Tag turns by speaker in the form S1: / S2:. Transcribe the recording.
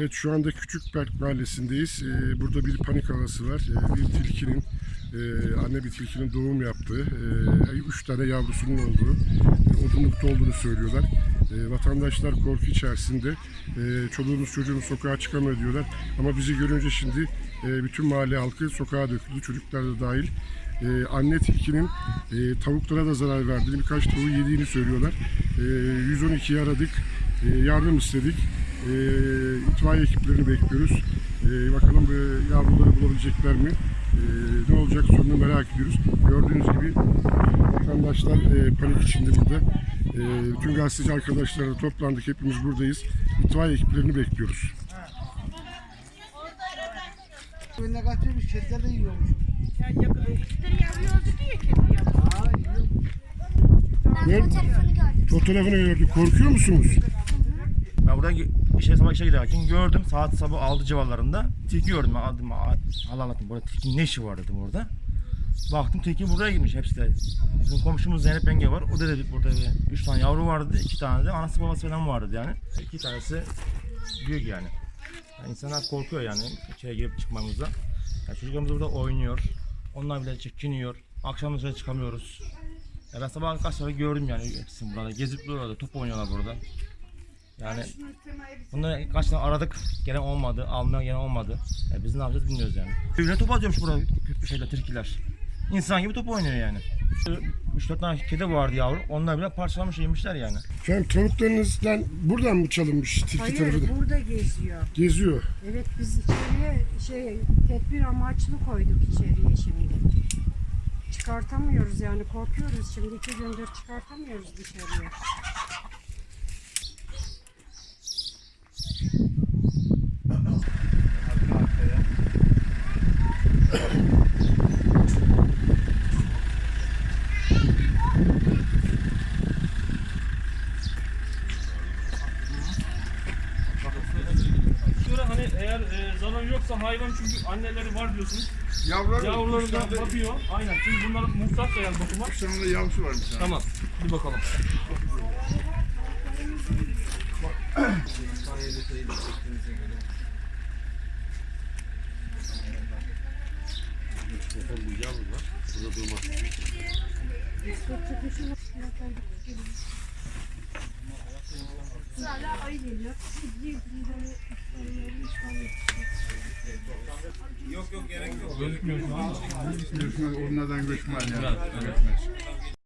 S1: Evet şu anda Küçükberk Mahallesi'ndeyiz. Ee, burada bir panik havası var. Ee, bir tilkinin, e, anne bir tilkinin doğum yaptığı, e, üç tane yavrusunun olduğu, e, odunlukta olduğunu söylüyorlar. E, vatandaşlar korku içerisinde. E, çoluğumuz çocuğumuz sokağa çıkamıyor diyorlar. Ama bizi görünce şimdi e, bütün mahalle halkı sokağa döküldü, çocuklar da dahil. E, anne tilkinin e, tavuklara da zarar verdiğini, birkaç tavuğu yediğini söylüyorlar. E, 112'yi aradık, e, yardım istedik. E, itfaiye ekiplerini bekliyoruz. E, bakalım bu yavruları bulabilecekler mi? E, ne olacak sonunu merak ediyoruz. Gördüğünüz gibi vatandaşlar e, panik içinde burada. E, bütün gazeteci arkadaşlarla toplandık. Hepimiz buradayız. İtfaiye ekiplerini bekliyoruz.
S2: Önüne kaçıyormuş, kediler de yiyormuş.
S3: Kedi yavruyor dedi ya kedi yavruyor.
S2: Aa, yiyor.
S1: Ne?
S4: Fotoğrafını gördüm.
S1: Fotoğrafını gördük. Korkuyor musunuz?
S5: Ben buradan işe sabah işe giderken gördüm saat sabah 6 civarlarında tilki gördüm. "Aa, Allah anlattım burada tilkinin ne işi var dedim orada. Baktım tilki buraya girmiş hepsi de. Bizim komşumuz Zeynep Yenge var. O da dedi burada bir 3 tane yavru vardı. 2 tane de anası babası falan vardı yani. İki tanesi büyük yani. yani insanlar korkuyor yani içeri girip çıkmamıza. Yani çocuklarımız burada oynuyor. Onlar bile çekiniyor. Akşam dışarı çıkamıyoruz. Ya ben sabah kaç sefer gördüm yani hepsini burada. Gezip duruyorlar, top oynuyorlar burada. Yani bunları kaç tane aradık, gelen olmadı, almaya gelen olmadı. Ya biz ne yapacağız bilmiyoruz yani. Öyle top atıyormuş burada şeyler, tilkiler. İnsan gibi top oynuyor yani. 3-4 tane kedi vardı yavru, onlar bile parçalamış yemişler yani.
S1: Efendim tavuklarınızdan buradan mı çalınmış tilki tarafı
S3: Hayır
S1: da?
S3: burada geziyor.
S1: Geziyor.
S3: Evet biz içeriye şey tedbir amaçlı koyduk içeriye şimdi. Çıkartamıyoruz yani korkuyoruz şimdi iki gündür çıkartamıyoruz dışarıya.
S6: Eğer e, zarar yoksa hayvan çünkü anneleri var diyorsunuz.
S7: Yavrular
S6: Yavruları da bakıyor. Aynen. Çünkü bunların muhtaç da yani bakıma.
S7: Sonunda yavrusu varmış. ha.
S6: Tamam. Bir bakalım.
S4: Hala ayı geliyor.
S7: Göçmen, onlardan göçmen yani. Göçmen.